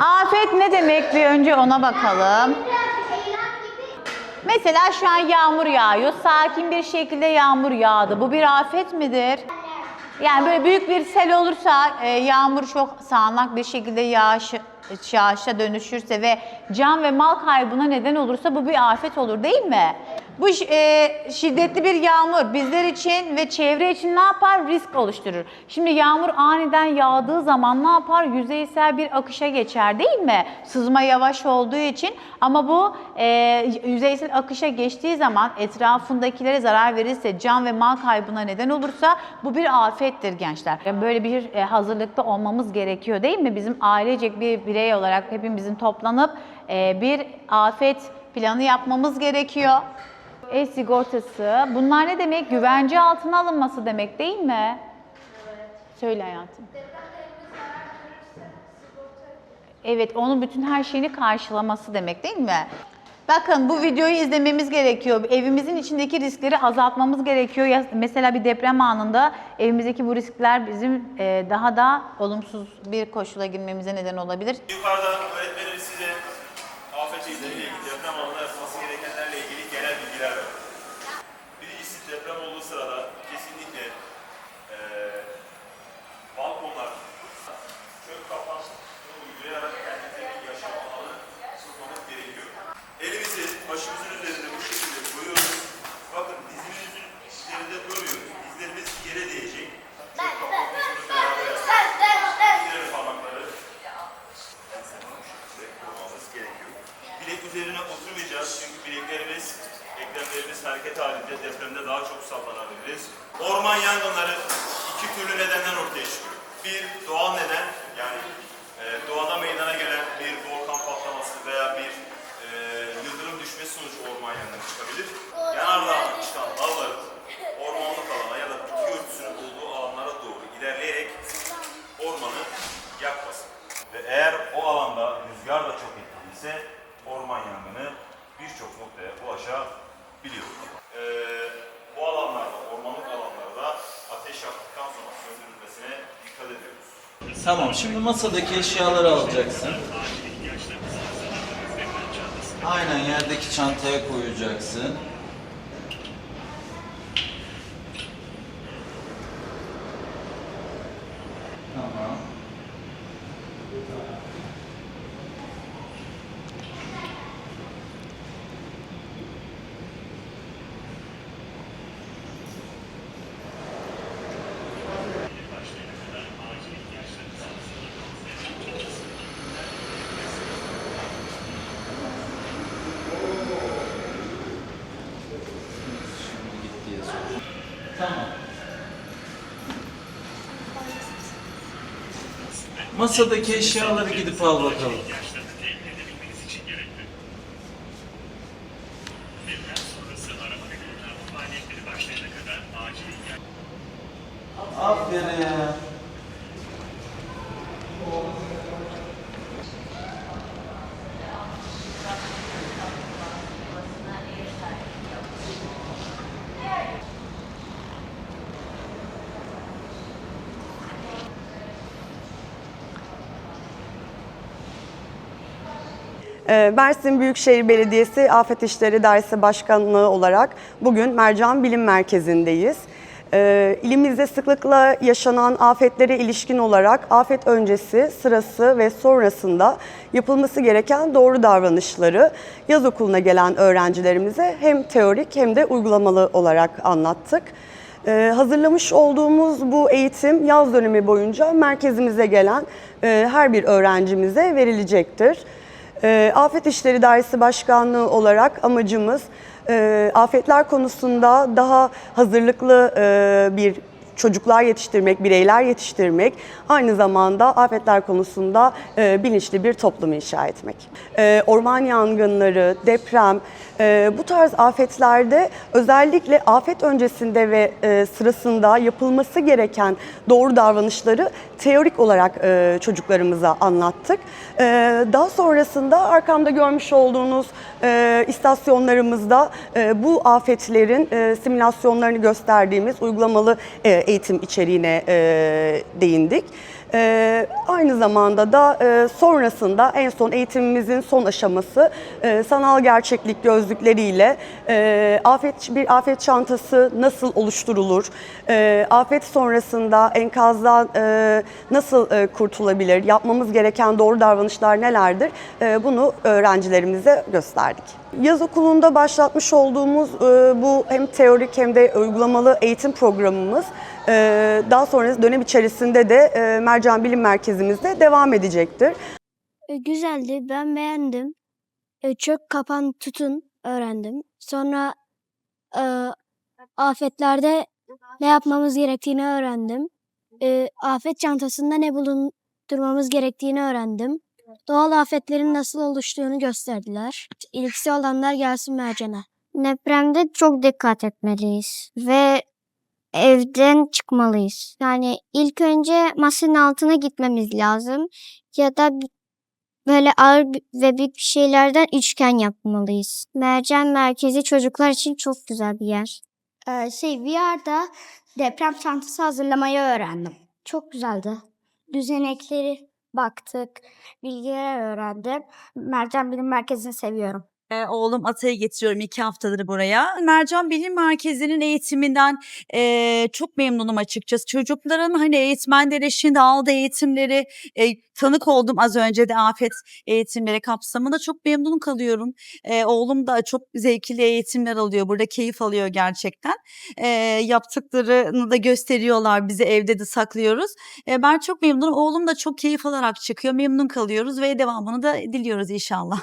Afet ne demek bir önce ona bakalım. Mesela şu an yağmur yağıyor. Sakin bir şekilde yağmur yağdı. Bu bir afet midir? Yani böyle büyük bir sel olursa, e, yağmur çok sağanak bir şekilde yağış yağışa dönüşürse ve can ve mal kaybına neden olursa bu bir afet olur değil mi? Bu e, şiddetli bir yağmur bizler için ve çevre için ne yapar? Risk oluşturur. Şimdi yağmur aniden yağdığı zaman ne yapar? Yüzeysel bir akışa geçer değil mi? Sızma yavaş olduğu için ama bu e, yüzeysel akışa geçtiği zaman etrafındakilere zarar verirse, can ve mal kaybına neden olursa bu bir afettir gençler. Yani Böyle bir e, hazırlıkta olmamız gerekiyor değil mi? Bizim ailecek bir birey olarak hepimizin toplanıp e, bir afet planı yapmamız gerekiyor. E-sigortası, bunlar ne demek? Güvence altına alınması demek değil mi? Söyle hayatım. Evet, onun bütün her şeyini karşılaması demek değil mi? Bakın bu videoyu izlememiz gerekiyor. Evimizin içindeki riskleri azaltmamız gerekiyor. Mesela bir deprem anında evimizdeki bu riskler bizim e, daha da olumsuz bir koşula girmemize neden olabilir. Yukarıda öğretmenimiz Yangınları iki türlü nedenden ortaya çıkıyor. Bir doğal neden yani e, doğada meydana gelen bir volkan patlaması veya bir e, yıldırım düşmesi sonucu orman yangını çıkabilir. Yanardağdan çıkan dalların ormanlık alana ya da bitki örtüsünün olduğu alanlara doğru ilerleyerek ormanı yakmasın. Ve eğer o alanda rüzgar da çok etkiliyse orman yangını birçok noktaya ulaşabiliyor. Ee, bu alanlarda, ormanlık alanlarda ateş yaktıktan sonra söndürülmesine dikkat ediyoruz. Tamam, şimdi masadaki eşyaları alacaksın. Aynen yerdeki çantaya koyacaksın. Masadaki eşyaları gidip al bakalım. ihtiyaçlarını Mersin Büyükşehir Belediyesi Afet İşleri Dairesi Başkanlığı olarak bugün Mercan Bilim Merkezi'ndeyiz. Ee, İlimizde sıklıkla yaşanan afetlere ilişkin olarak afet öncesi, sırası ve sonrasında yapılması gereken doğru davranışları yaz okuluna gelen öğrencilerimize hem teorik hem de uygulamalı olarak anlattık. Ee, hazırlamış olduğumuz bu eğitim yaz dönemi boyunca merkezimize gelen e, her bir öğrencimize verilecektir. Ee, Afet İşleri Dairesi Başkanlığı olarak amacımız e, afetler konusunda daha hazırlıklı e, bir çocuklar yetiştirmek, bireyler yetiştirmek, aynı zamanda afetler konusunda e, bilinçli bir toplum inşa etmek. E, orman yangınları, deprem, e, bu tarz afetlerde özellikle afet öncesinde ve e, sırasında yapılması gereken doğru davranışları teorik olarak e, çocuklarımıza anlattık. E, daha sonrasında arkamda görmüş olduğunuz e, istasyonlarımızda e, bu afetlerin e, simülasyonlarını gösterdiğimiz uygulamalı e, eğitim içeriğine e, değindik. Ee, aynı zamanda da e, sonrasında en son eğitimimizin son aşaması e, sanal gerçeklik gözlükleriyle e, afet bir afet çantası nasıl oluşturulur, e, afet sonrasında enkazdan e, nasıl e, kurtulabilir, yapmamız gereken doğru davranışlar nelerdir e, bunu öğrencilerimize gösterdik. Yaz okulunda başlatmış olduğumuz e, bu hem teorik hem de uygulamalı eğitim programımız e, daha sonra dönem içerisinde de e, Mercan Bilim Merkezimizde devam edecektir. E, Güzeldi, ben beğendim. E, Çök, kapan, tutun öğrendim. Sonra afetlerde ne yapmamız gerektiğini öğrendim. Afet çantasında ne bulundurmamız gerektiğini öğrendim. Doğal afetlerin nasıl oluştuğunu gösterdiler. İlgisi olanlar gelsin mercana. Depremde çok dikkat etmeliyiz ve evden çıkmalıyız. Yani ilk önce masanın altına gitmemiz lazım ya da böyle ağır ve büyük bir şeylerden üçgen yapmalıyız. Mercan merkezi çocuklar için çok güzel bir yer. Ee, şey VR'da deprem çantası hazırlamayı öğrendim. Çok güzeldi. Düzenekleri baktık, bilgiler öğrendim. Mercan Bilim Merkezi'ni seviyorum. Ee, oğlum Atay'ı getiriyorum iki haftadır buraya. Mercan Bilim Merkezi'nin eğitiminden eee, çok memnunum açıkçası. Çocukların hani eğitmenler eşliğinde aldığı eğitimleri e, tanık oldum az önce de afet eğitimleri kapsamında çok memnun kalıyorum. Eee, oğlum da çok zevkli eğitimler alıyor. Burada keyif alıyor gerçekten. Eee, yaptıklarını da gösteriyorlar bize evde de saklıyoruz. Eee, ben çok memnunum. Oğlum da çok keyif alarak çıkıyor. Memnun kalıyoruz ve devamını da diliyoruz inşallah.